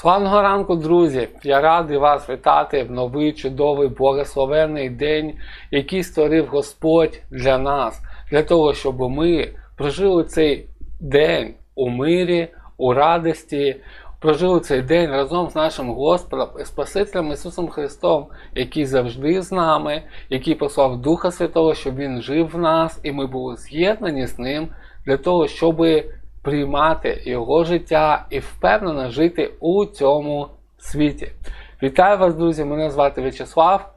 Славного ранку, друзі! Я радий вас вітати в новий чудовий благословенний день, який створив Господь для нас, для того, щоб ми прожили цей день у мирі, у радості, прожили цей день разом з нашим Господом і Спасителем Ісусом Христом, який завжди з нами, який послав Духа Святого, щоб Він жив в нас, і ми були з'єднані з Ним для того, щоби приймати його життя і впевнено жити у цьому світі. Вітаю вас, друзі! Мене звати В'ячеслав.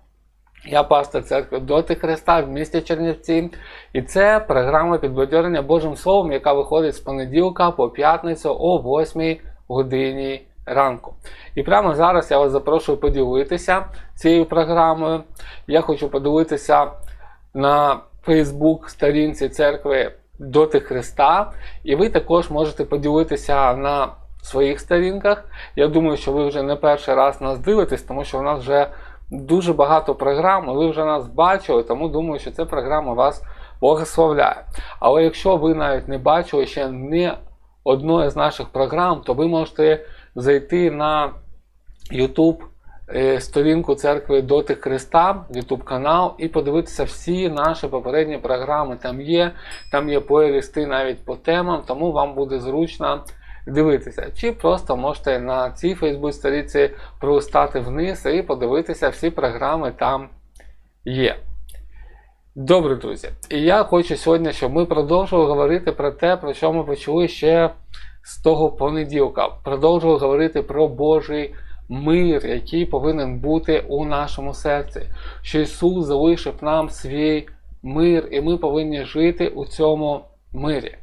Я пастор церкви Доти Христа в місті Чернівці. І це програма підбадьорення Божим Словом, яка виходить з понеділка по п'ятницю о 8 годині ранку. І прямо зараз я вас запрошую поділитися цією програмою. Я хочу поділитися на Фейсбук сторінці церкви доти Христа. І ви також можете поділитися на своїх сторінках. Я думаю, що ви вже не перший раз нас дивитесь, тому що в нас вже дуже багато програм, ви вже нас бачили, тому думаю, що ця програма вас благословляє. Але якщо ви навіть не бачили ще не одної з наших програм, то ви можете зайти на YouTube сторінку церкви Доти Христа, YouTube канал, і подивитися всі наші попередні програми. Там є, там є плейлисти навіть по темам, тому вам буде зручно дивитися. Чи просто можете на цій Фейсбук сторінці пролистати вниз і подивитися всі програми там є. Добре, друзі. І я хочу сьогодні, щоб ми продовжували говорити про те, про що ми почали ще з того понеділка. Продовжували говорити про Божий мир, який повинен бути у нашому серці. Що Ісус залишив нам свій мир, і ми повинні жити у цьому мирі.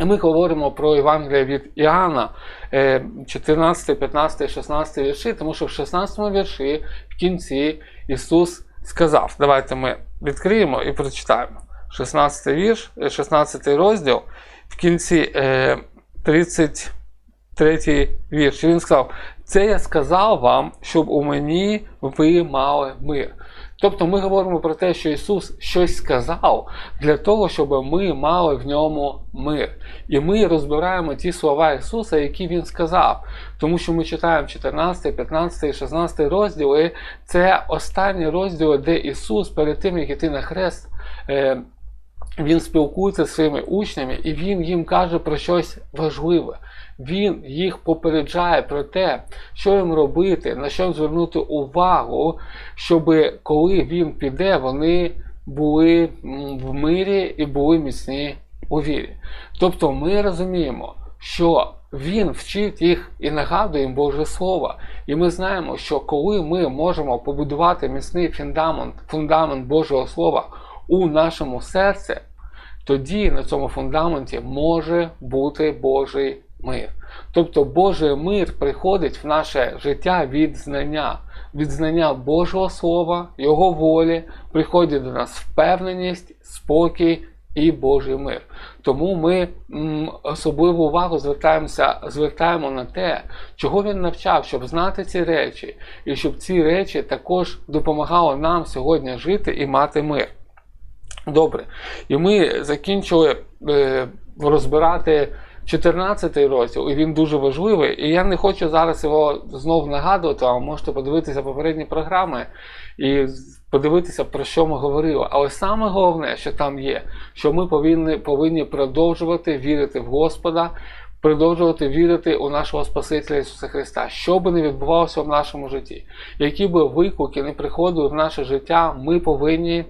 І ми говоримо про Євангелія від Іоанна, е, 14, 15, 16 вірші, тому що в 16 вірші в кінці Ісус сказав. Давайте ми відкриємо і прочитаємо. 16 вірш, е, 16 розділ, в кінці е, 33 вірш. Він сказав: Це я сказав вам, щоб у мені ви мали мир. Тобто ми говоримо про те, що Ісус щось сказав для того, щоб ми мали в ньому мир. І ми розбираємо ті слова Ісуса, які Він сказав. Тому що ми читаємо 14, 15, 16 розділи. Це останні розділи, де Ісус перед тим, як іти на хрест, е, він спілкується зі своїми учнями, і Він їм каже про щось важливе. Він їх попереджає про те, що їм робити, на що звернути увагу, щоб коли він піде, вони були в мирі і були міцні у вірі. Тобто ми розуміємо, що він вчить їх і нагадує їм Боже Слово. І ми знаємо, що коли ми можемо побудувати міцний фундамент, фундамент Божого Слова у нашому серці, тоді на цьому фундаменті може бути Божий мир. Тобто Божий мир приходить в наше життя від знання, від знання Божого Слова, Його волі, приходить до нас впевненість, спокій і Божий мир. Тому ми м, особливу увагу звертаємося, звертаємо на те, чого він навчав, щоб знати ці речі, і щоб ці речі також допомагали нам сьогодні жити і мати мир. Добре. І ми закінчили е, розбирати 14 розділ, і він дуже важливий. І я не хочу зараз його знову нагадувати, а можете подивитися попередні програми і подивитися, про що ми говорили. Але саме головне, що там є, що ми повинні, повинні продовжувати вірити в Господа. Продовжувати вірити у нашого Спасителя Ісуса Христа, що би не відбувалося в нашому житті, які би виклики не приходили в наше життя, ми повинні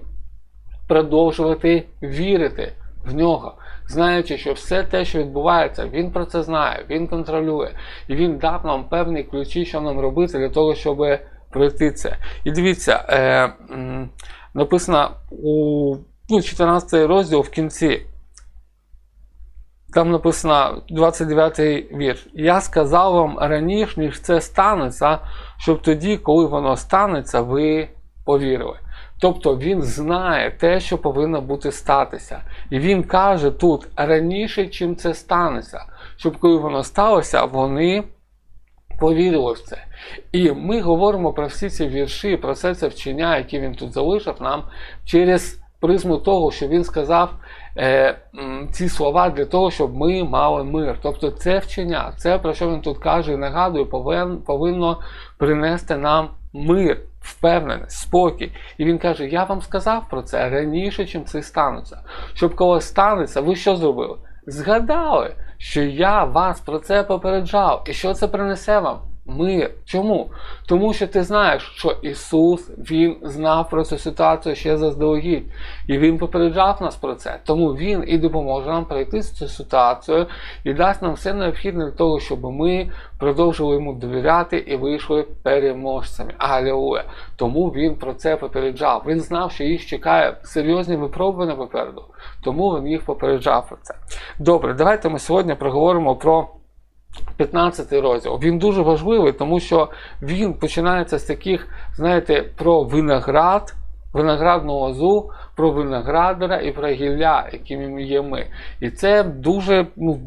продовжувати вірити в нього, знаючи, що все те, що відбувається, він про це знає, він контролює, і він дав нам певні ключі, що нам робити для того, щоб пройти це. І дивіться, е, написано у ну, 14 розділ в кінці. Там написано 29 вірш. Я сказав вам раніше, ніж це станеться, щоб тоді, коли воно станеться, ви повірили. Тобто він знає те, що повинно бути статися. І він каже тут раніше, чим це станеться, щоб коли воно сталося, вони повірили в це. І ми говоримо про всі ці вірші, про все це вчення, яке він тут залишив нам через призму того, що він сказав е, ці слова для того, щоб ми мали мир. Тобто це вчення, це про що він тут каже і нагадує, повинно принести нам мир, впевненість, спокій. І він каже: Я вам сказав про це раніше, чим це станеться. Щоб коли станеться, ви що зробили? Згадали, що я вас про це попереджав, і що це принесе вам? Мир. Чому? Тому що ти знаєш, що Ісус Він знав про цю ситуацію ще заздалегідь, і Він попереджав нас про це. Тому Він і допоможе нам пройти цю ситуацію і дасть нам все необхідне для того, щоб ми продовжили йому довіряти і вийшли переможцями. Алілуя. Тому він про це попереджав. Він знав, що їх чекає серйозні випробування попереду. Тому він їх попереджав про це. Добре, давайте ми сьогодні проговоримо про. 15 розділ. Він дуже важливий, тому що він починається з таких, знаєте, про виноград, виноградну лозу, про виноградаря і про гілля, якими є ми. І це дуже ну,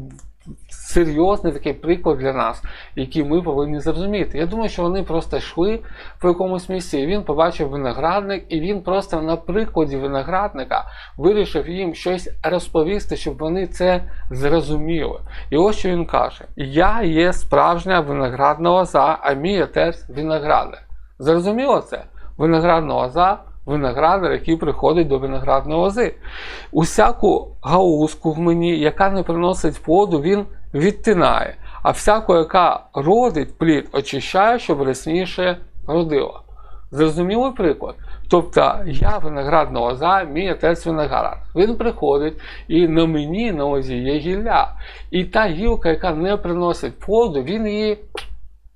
серйозний такий приклад для нас, який ми повинні зрозуміти. Я думаю, що вони просто йшли по якомусь місці, і він побачив виноградник, і він просто на прикладі виноградника вирішив їм щось розповісти, щоб вони це зрозуміли. І ось що він каже: Я є справжня виноградна лоза, а мій отець виноградар. Зрозуміло це? Виноградна лоза. Виноградар, який приходить до виноградної лози. Усяку гаузку в мені, яка не приносить плоду, він відтинає, а всяку, яка родить плід, очищає, щоб рясніше родила. Зрозумілий приклад? Тобто я виноградна лоза, мій отець виноградар. Він приходить і на мені на лозі є гілля. І та гілка, яка не приносить плоду, він її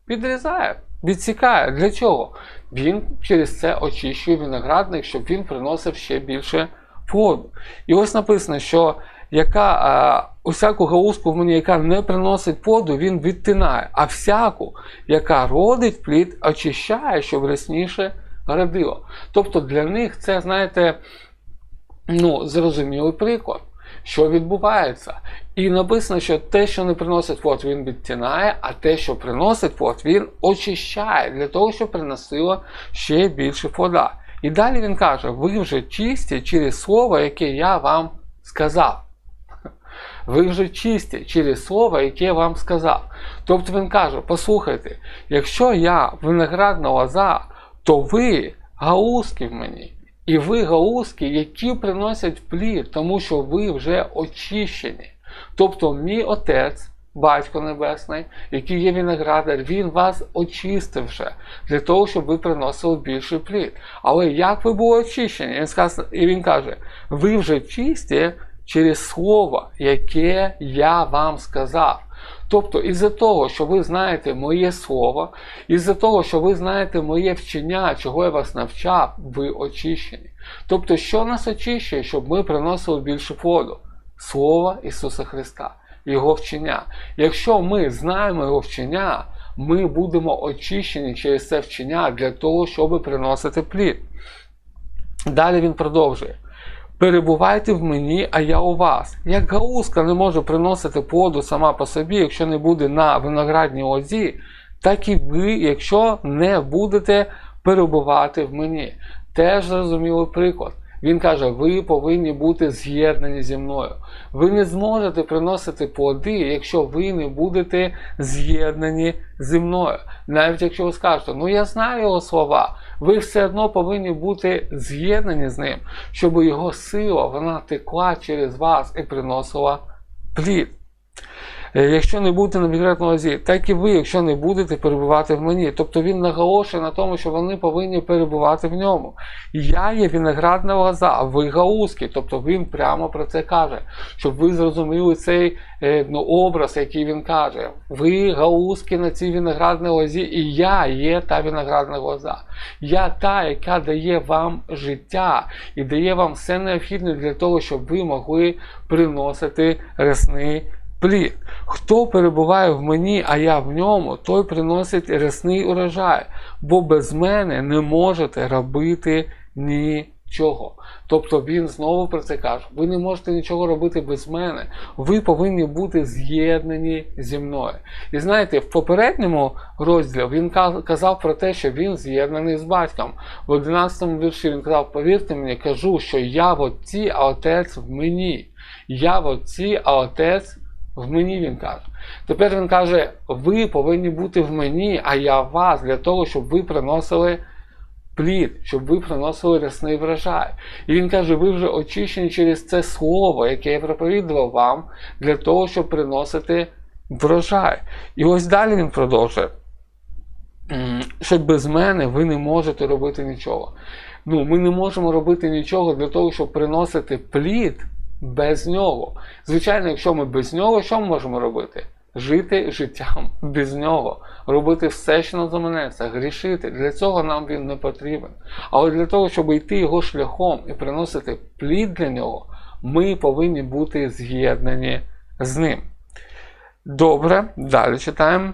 підрізає, відсікає. Для чого? Він через це очищує виноградник, щоб він приносив ще більше плоду. І ось написано, що яка а, усяку гаузку в мені, яка не приносить плоду, він відтинає, а всяку, яка родить плід, очищає, щоб рясніше родило. Тобто для них це, знаєте, ну, зрозумілий приклад. Що відбувається? І написано, що те, що не приносить плод, він відтинає, а те, що приносить плод, він очищає для того, щоб приносило ще більше плода. І далі він каже: ви вже чисті через слово, яке я вам сказав. Ви вже чисті через слово, яке я вам сказав. Тобто він каже: послухайте, якщо я виноградна лоза, то ви гаузки в мені. І ви гаузки, які приносять плід, тому що ви вже очищені. Тобто, мій отець, батько Небесний, який є виноградар, він вас очистив вже для того, щоб ви приносили більший плід. Але як ви були очищені? Він скаже, і він каже: ви вже чисті через слово, яке я вам сказав. Тобто, із-за того, що ви знаєте моє слово, із-за того, що ви знаєте моє вчення, чого я вас навчав, ви очищені. Тобто, що нас очищує, щоб ми приносили більше плоду? Слово Ісуса Христа, Його вчення. Якщо ми знаємо Його вчення, ми будемо очищені через це вчення для того, щоб приносити плід. Далі він продовжує. Перебувайте в мені, а я у вас. Як гаузка не може приносити плоду сама по собі, якщо не буде на виноградній лозі, так і ви, якщо не будете перебувати в мені. Теж зрозумілий приклад. Він каже, ви повинні бути з'єднані зі мною. Ви не зможете приносити плоди, якщо ви не будете з'єднані зі мною. Навіть якщо ви скажете, ну я знаю його слова, ви все одно повинні бути з'єднані з ним, щоб його сила вона текла через вас і приносила плід. Е, Якщо не будете на віноградній лозі, так і ви, якщо не будете перебувати в мені. Тобто він наголошує на тому, що вони повинні перебувати в ньому. Я є виноградна лоза, а ви гаузки. Тобто він прямо про це каже, щоб ви зрозуміли цей е, ну, образ, який він каже. Ви гаузки на цій виноградній лозі, і я є та виноградна лоза. Я та, яка дає вам життя і дає вам все необхідне для того, щоб ви могли приносити рясний плід. Хто перебуває в мені, а я в ньому, той приносить рясний урожай, бо без мене не можете робити чого. Тобто він знову про це каже: ви не можете нічого робити без мене. Ви повинні бути з'єднані зі мною. І знаєте, в попередньому розділі він казав про те, що він з'єднаний з батьком. В 11 вірші він казав: повірте мені, кажу, що я в отці, а отець в мені. Я в отці, а отець в мені він каже. Тепер він каже: ви повинні бути в мені, а я в вас, для того, щоб ви приносили плід, щоб ви приносили рясний врожай. І він каже: ви вже очищені через це слово, яке я проповідував вам, для того, щоб приносити врожай. І ось далі він продовжує. Що без мене ви не можете робити нічого. Ну, ми не можемо робити нічого для того, щоб приносити плід без нього. Звичайно, якщо ми без нього, що ми можемо робити? Жити життям без нього, робити все, що нам заманеться, грішити. Для цього нам він не потрібен. Але для того, щоб йти його шляхом і приносити плід для нього, ми повинні бути з'єднані з ним. Добре, далі читаємо.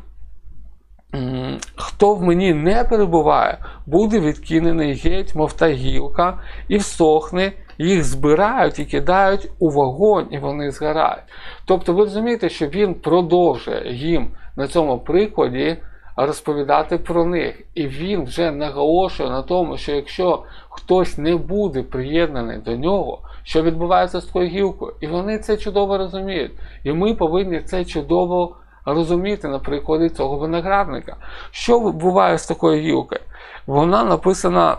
Хто в мені не перебуває, буде відкинений геть, мов та гілка, і всохне, їх збирають і кидають у вогонь, і вони згорають. Тобто ви розумієте, що він продовжує їм на цьому прикладі розповідати про них. І він вже наголошує на тому, що якщо хтось не буде приєднаний до нього, що відбувається з такою гілкою, і вони це чудово розуміють. І ми повинні це чудово розуміти на прикладі цього виноградника. Що буває з такою гілкою? Вона написана.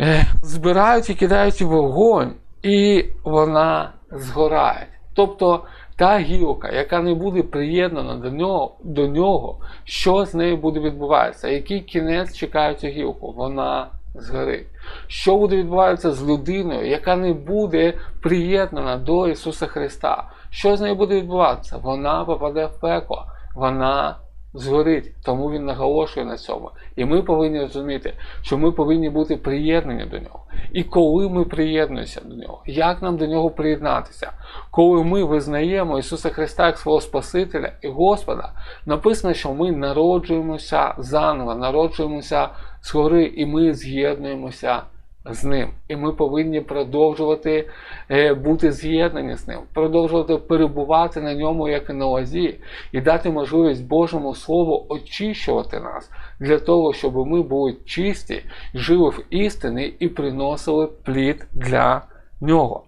е, Збирають і кидають вогонь, і вона згорає. Тобто та гілка, яка не буде приєднана до нього, до нього, що з нею буде відбуватися? Який кінець чекає цю гілку? Вона згорить. Що буде відбуватися з людиною, яка не буде приєднана до Ісуса Христа? Що з нею буде відбуватися? Вона попаде в пекло, вона згорить. Тому він наголошує на цьому. І ми повинні розуміти, що ми повинні бути приєднані до нього. І коли ми приєднуємося до нього, як нам до нього приєднатися? Коли ми визнаємо Ісуса Христа як свого Спасителя і Господа, написано, що ми народжуємося заново, народжуємося згори, і ми з'єднуємося з ним. І ми повинні продовжувати е, бути з'єднані з ним, продовжувати перебувати на ньому, як і на лозі, і дати можливість Божому Слову очищувати нас для того, щоб ми були чисті, жили в істині і приносили плід для нього.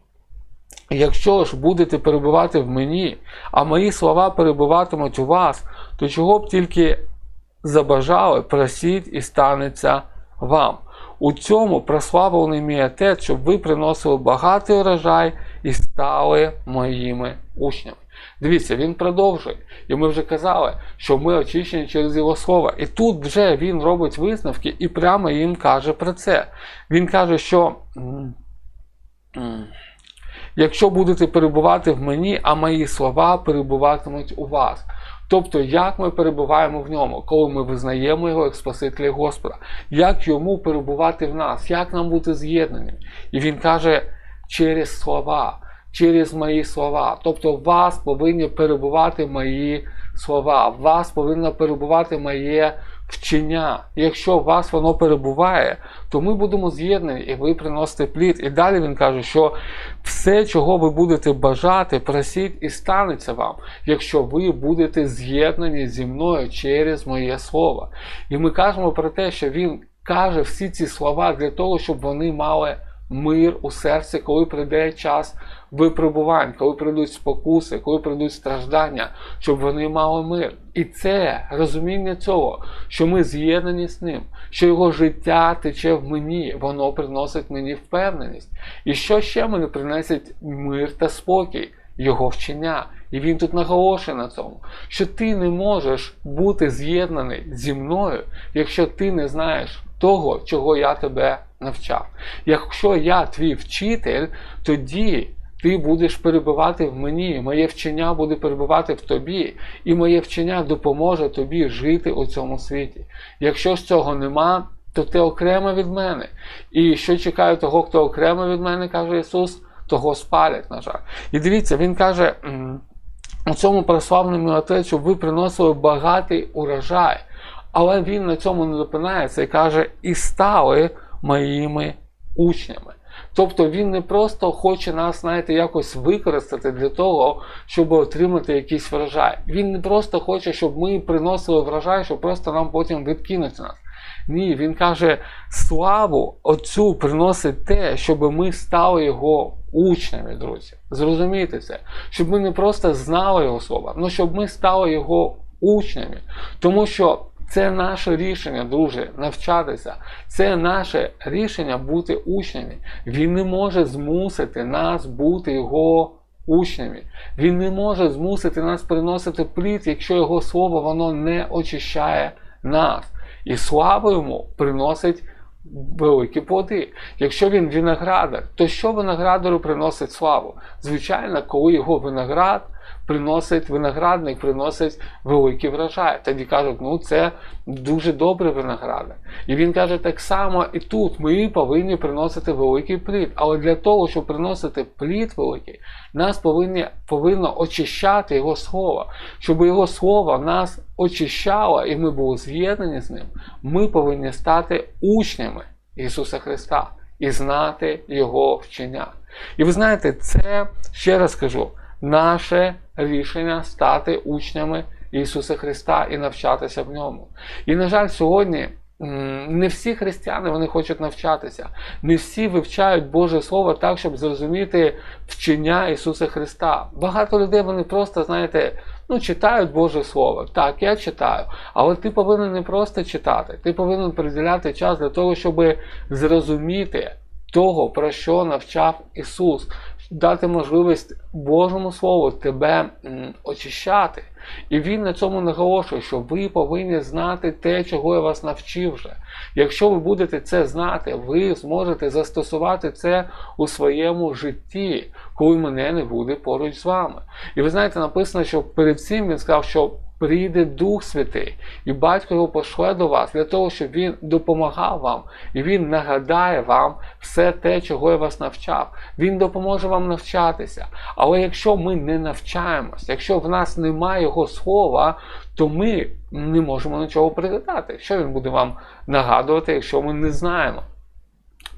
Якщо ж будете перебувати в мені, а мої слова перебуватимуть у вас, то чого б тільки забажали, просіть і станеться вам. У цьому прославлений мій отець, щоб ви приносили багатий урожай і стали моїми учнями. Дивіться, він продовжує. І ми вже казали, що ми очищені через його слово. І тут вже він робить висновки і прямо їм каже про це. Він каже, що. Якщо будете перебувати в мені, а мої слова перебуватимуть у вас. Тобто, як ми перебуваємо в ньому, коли ми визнаємо його як Спасителя Господа, як йому перебувати в нас, як нам бути з'єднаним. І він каже через слова, через мої слова. Тобто, в вас повинні перебувати мої слова, в вас повинно перебувати моє вчення. Якщо в вас воно перебуває, то ми будемо з'єднані і ви приносите плід. І далі він каже, що все, чого ви будете бажати, просіть і станеться вам, якщо ви будете з'єднані зі мною через моє слово. І ми кажемо про те, що він каже всі ці слова для того, щоб вони мали мир у серці, коли прийде час випробувань, коли прийдуть спокуси, коли прийдуть страждання, щоб вони мали мир. І це розуміння цього, що ми з'єднані з ним, що його життя тече в мені, воно приносить мені впевненість. І що ще мені принесить мир та спокій? Його вчення. І він тут наголошує на цьому, що ти не можеш бути з'єднаний зі мною, якщо ти не знаєш того, чого я тебе навчав. Якщо я твій вчитель, тоді ти будеш перебувати в мені, моє вчення буде перебувати в тобі, і моє вчення допоможе тобі жити у цьому світі. Якщо ж цього нема, то ти окремо від мене. І що чекає того, хто окремо від мене, каже Ісус, того спалять, на жаль. І дивіться, Він каже. у цьому прославленому отець, ви приносили багатий урожай. Але він на цьому не зупинається і каже, і стали моїми учнями. Тобто він не просто хоче нас, знаєте, якось використати для того, щоб отримати якийсь врожай. Він не просто хоче, щоб ми приносили врожай, щоб просто нам потім відкинути нас. Ні, він каже, славу Отцю приносить те, щоб ми стали його учнями, друзі. Зрозумійте це, щоб ми не просто знали його слова, але щоб ми стали його учнями. Тому що це наше рішення, друзі, навчатися. Це наше рішення бути учнями. Він не може змусити нас бути його учнями. Він не може змусити нас приносити плід, якщо його слово воно не очищає нас. І слава йому приносить великі плоди. Якщо він виноградар, то що виноградару приносить славу? Звичайно, коли його виноград приносить виноградник, приносить великий врожай. Тоді кажуть, ну це дуже добрий виноградар. І він каже, так само і тут ми повинні приносити великий плід. Але для того, щоб приносити плід великий, нас повинні, повинно очищати його слово. Щоб його слово нас очищало і ми були з'єднані з ним, ми повинні стати учнями Ісуса Христа і знати Його вчення. І ви знаєте, це ще раз кажу, наше рішення стати учнями Ісуса Христа і навчатися в ньому. І, на жаль, сьогодні. Не всі християни вони хочуть навчатися, не всі вивчають Боже Слово так, щоб зрозуміти вчення Ісуса Христа. Багато людей вони просто, знаєте, ну, читають Боже Слово. Так, я читаю, але ти повинен не просто читати, ти повинен приділяти час для того, щоб зрозуміти того, про що навчав Ісус, дати можливість Божому Слову тебе очищати. І він на цьому наголошує, що ви повинні знати те, чого я вас навчив вже. Якщо ви будете це знати, ви зможете застосувати це у своєму житті, коли мене не буде поруч з вами. І ви знаєте, написано, що перед цим він сказав, що прийде Дух Святий, і батько його пошле до вас для того, щоб він допомагав вам, і він нагадає вам все те, чого я вас навчав. Він допоможе вам навчатися. Але якщо ми не навчаємось, якщо в нас немає його слова, то ми не можемо нічого пригадати. Що він буде вам нагадувати, якщо ми не знаємо?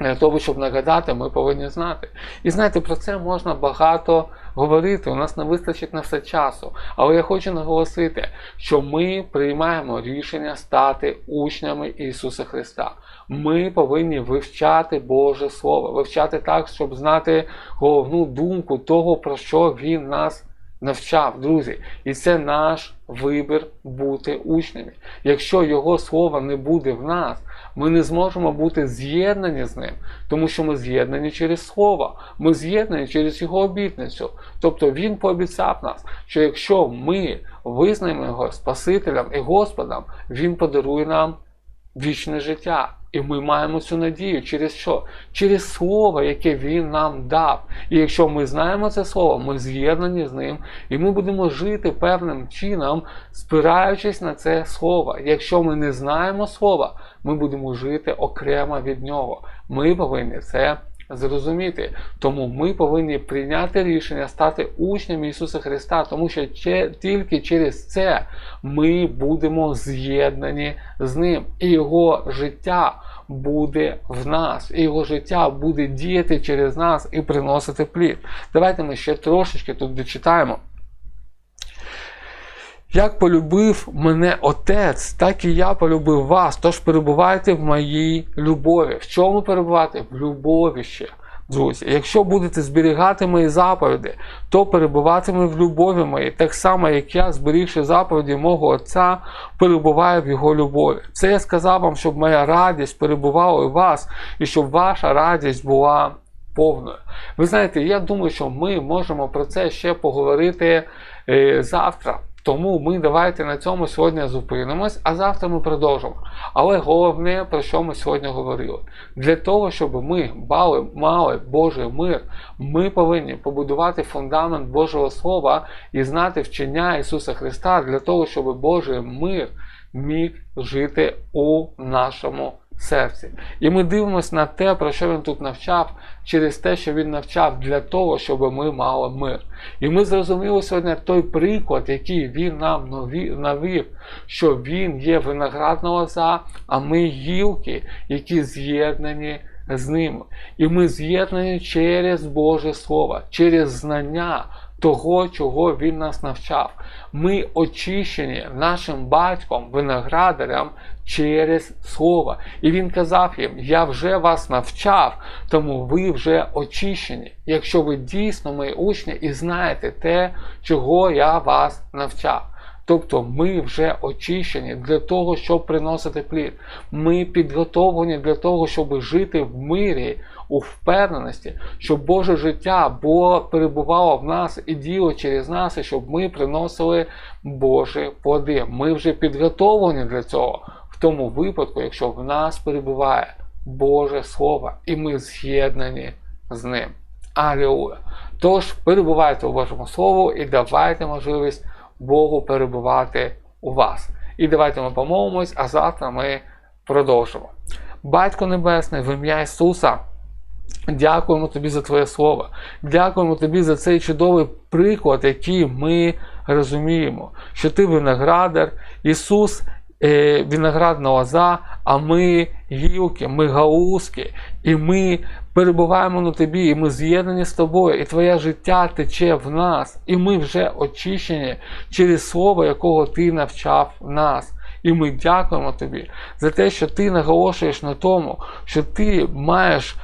Для того, щоб нагадати, ми повинні знати. І знаєте, про це можна багато говорити. У нас не вистачить на все часу. Але я хочу наголосити, що ми приймаємо рішення стати учнями Ісуса Христа. Ми повинні вивчати Боже Слово, вивчати так, щоб знати головну думку того, про що Він нас навчав, друзі. І це наш вибір бути учнями. Якщо Його Слово не буде в нас, ми не зможемо бути з'єднані з ним, тому що ми з'єднані через Слово, ми з'єднані через Його обітницю. Тобто Він пообіцяв нас, що якщо ми визнаємо його Спасителем і Господом, Він подарує нам вічне життя. І ми маємо цю надію через що? Через слово, яке він нам дав. І якщо ми знаємо це слово, ми з'єднані з ним, і ми будемо жити певним чином, спираючись на це слово. Якщо ми не знаємо слова, ми будемо жити окремо від нього. Ми повинні це зрозуміти. Тому ми повинні прийняти рішення стати учнями Ісуса Христа, тому що тільки через це ми будемо з'єднані з Ним, і Його життя буде в нас, і Його життя буде діяти через нас і приносити плід. Давайте ми ще трошечки тут дочитаємо. Як полюбив мене Отець, так і я полюбив вас. Тож перебувайте в моїй любові. В чому перебувати? В любові ще. Друзі, якщо будете зберігати мої заповіді, то перебуватиме в любові моїй, так само, як я, зберігши заповіді мого Отця, перебуваю в його любові. Це я сказав вам, щоб моя радість перебувала у вас, і щоб ваша радість була повною. Ви знаєте, я думаю, що ми можемо про це ще поговорити е, завтра. Тому ми давайте на цьому сьогодні зупинимось, а завтра ми продовжимо. Але головне, про що ми сьогодні говорили, для того, щоб ми мали, мали Божий мир, ми повинні побудувати фундамент Божого Слова і знати вчення Ісуса Христа для того, щоб Божий мир міг жити у нашому серці. І ми дивимося на те, про що він тут навчав, через те, що він навчав для того, щоб ми мали мир. І ми зрозуміли сьогодні той приклад, який він нам навів, що він є виноградна лоза, а ми гілки, які з'єднані з ним. І ми з'єднані через Боже Слово, через знання того, чого Він нас навчав. Ми очищені нашим батьком, виноградарем через Слово. І він казав їм: Я вже вас навчав, тому ви вже очищені, якщо ви дійсно мої учні і знаєте те, чого я вас навчав. Тобто ми вже очищені для того, щоб приносити плід. Ми підготовлені для того, щоб жити в мирі, у впевненості, щоб Боже життя було перебувало в нас і діяло через нас, і щоб ми приносили Божі плоди. Ми вже підготовлені для цього в тому випадку, якщо в нас перебуває Боже Слово, і ми з'єднані з ним. Алілуя! Тож перебувайте у Божому Слову і давайте можливість Богу перебувати у вас. І давайте ми помолимось, а завтра ми продовжимо. Батько Небесний, в ім'я Ісуса. Дякуємо тобі за Твоє Слово. Дякуємо тобі за цей чудовий приклад, який ми розуміємо, що ти виноградар, Ісус е, виноградна лоза, а ми гілки, ми галузки, і ми перебуваємо на тобі, і ми з'єднані з тобою, і твоє життя тече в нас, і ми вже очищені через Слово, якого ти навчав нас. І ми дякуємо тобі за те, що ти наголошуєш на тому, що ти маєш,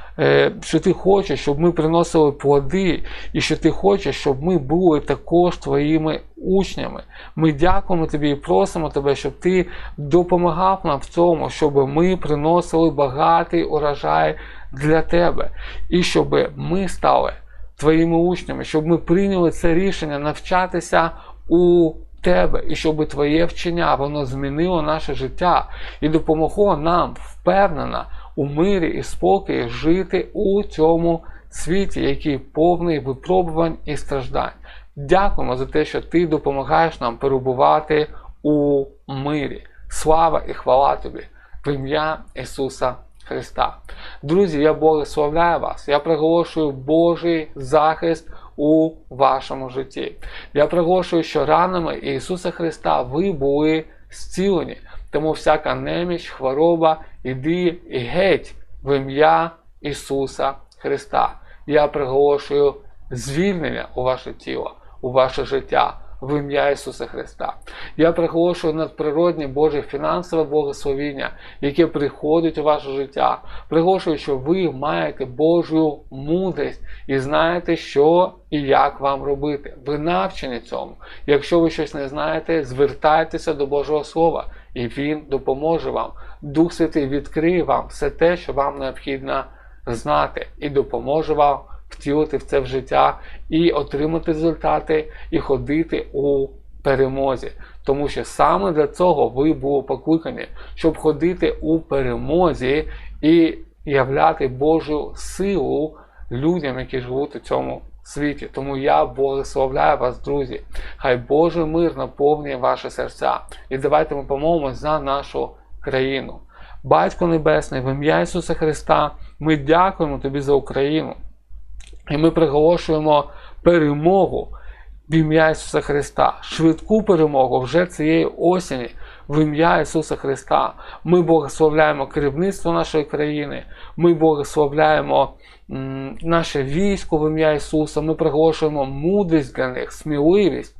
що ти хочеш, щоб ми приносили плоди, і що ти хочеш, щоб ми були також твоїми учнями. Ми дякуємо тобі і просимо тебе, щоб ти допомагав нам в цьому, щоб ми приносили багатий урожай для тебе, і щоб ми стали твоїми учнями, щоб ми прийняли це рішення навчатися у тебе, і щоб твоє вчення воно змінило наше життя і допомогло нам впевнено у мирі і спокої жити у цьому світі, який повний випробувань і страждань. Дякуємо за те, що ти допомагаєш нам перебувати у мирі. Слава і хвала тобі в ім'я Ісуса Христа. Друзі, я благословляю вас. Я приголошую Божий захист у вашому житті. Я приголошую, що ранами Ісуса Христа ви були зцілені. Тому всяка неміч, хвороба, іди і геть в ім'я Ісуса Христа. Я приголошую звільнення у ваше тіло, у ваше життя. В ім'я Ісуса Христа. Я приголошую надприродне Боже фінансове благословіння, яке приходить у ваше життя. Приголошую, що ви маєте Божу мудрість і знаєте, що і як вам робити. Ви навчені цьому. Якщо ви щось не знаєте, звертайтеся до Божого Слова, і Він допоможе вам. Дух Святий відкриє вам все те, що вам необхідно знати, і допоможе вам втілити в це в життя і отримати результати, і ходити у перемозі. Тому що саме для цього ви були покликані, щоб ходити у перемозі і являти Божу силу людям, які живуть у цьому світі. Тому я благословляю вас, друзі. Хай Божий мир наповнює ваші серця. І давайте ми помолимось за нашу країну. Батько Небесний, в ім'я Ісуса Христа, ми дякуємо Тобі за Україну. І ми приголошуємо перемогу в ім'я Ісуса Христа, швидку перемогу вже цієї осені в ім'я Ісуса Христа. Ми благословляємо керівництво нашої країни, ми благословляємо наше військо в ім'я Ісуса, ми приголошуємо мудрість для них, сміливість.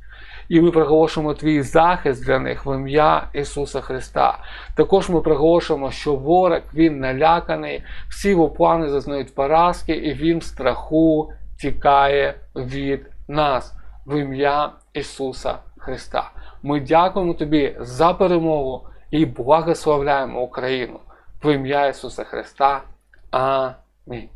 І ми проголошуємо твій захист для них в ім'я Ісуса Христа. Також ми проголошуємо, що ворог він наляканий, всі його плани зазнають поразки, і він в страху тікає від нас в ім'я Ісуса Христа. Ми дякуємо тобі за перемогу і благословляємо Україну в ім'я Ісуса Христа. Амінь.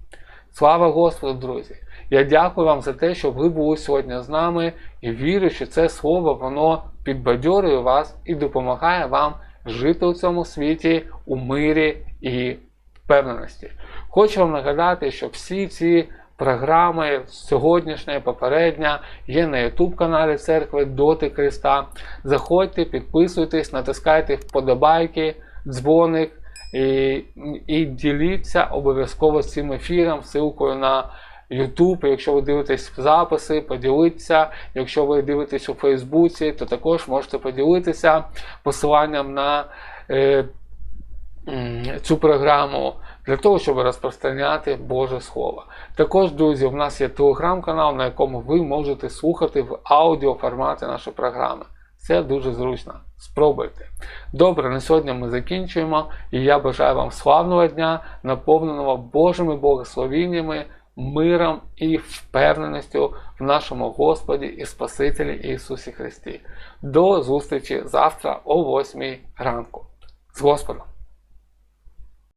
Слава Господу, друзі! Я дякую вам за те, що ви були сьогодні з нами і вірю, що це слово воно підбадьорює вас і допомагає вам жити у цьому світі у мирі і впевненості. Хочу вам нагадати, що всі ці програми сьогоднішня попередня є на YouTube каналі Церкви Доти Христа. Заходьте, підписуйтесь, натискайте вподобайки, дзвоник. І, і діліться обов'язково цим ефіром, ссылкою на YouTube. Якщо ви дивитесь записи, поділіться. Якщо ви дивитесь у Фейсбуці, то також можете поділитися посиланням на е, цю програму для того, щоб розпространяти Боже Слово. Також, друзі, у нас є телеграм-канал, на якому ви можете слухати в аудіоформаті наші програми. Це дуже зручно. Спробуйте. Добре, на сьогодні ми закінчуємо. І я бажаю вам славного дня, наповненого Божими благословіннями, миром і впевненістю в нашому Господі і Спасителі Ісусі Христі. До зустрічі завтра о 8 ранку. З Господом!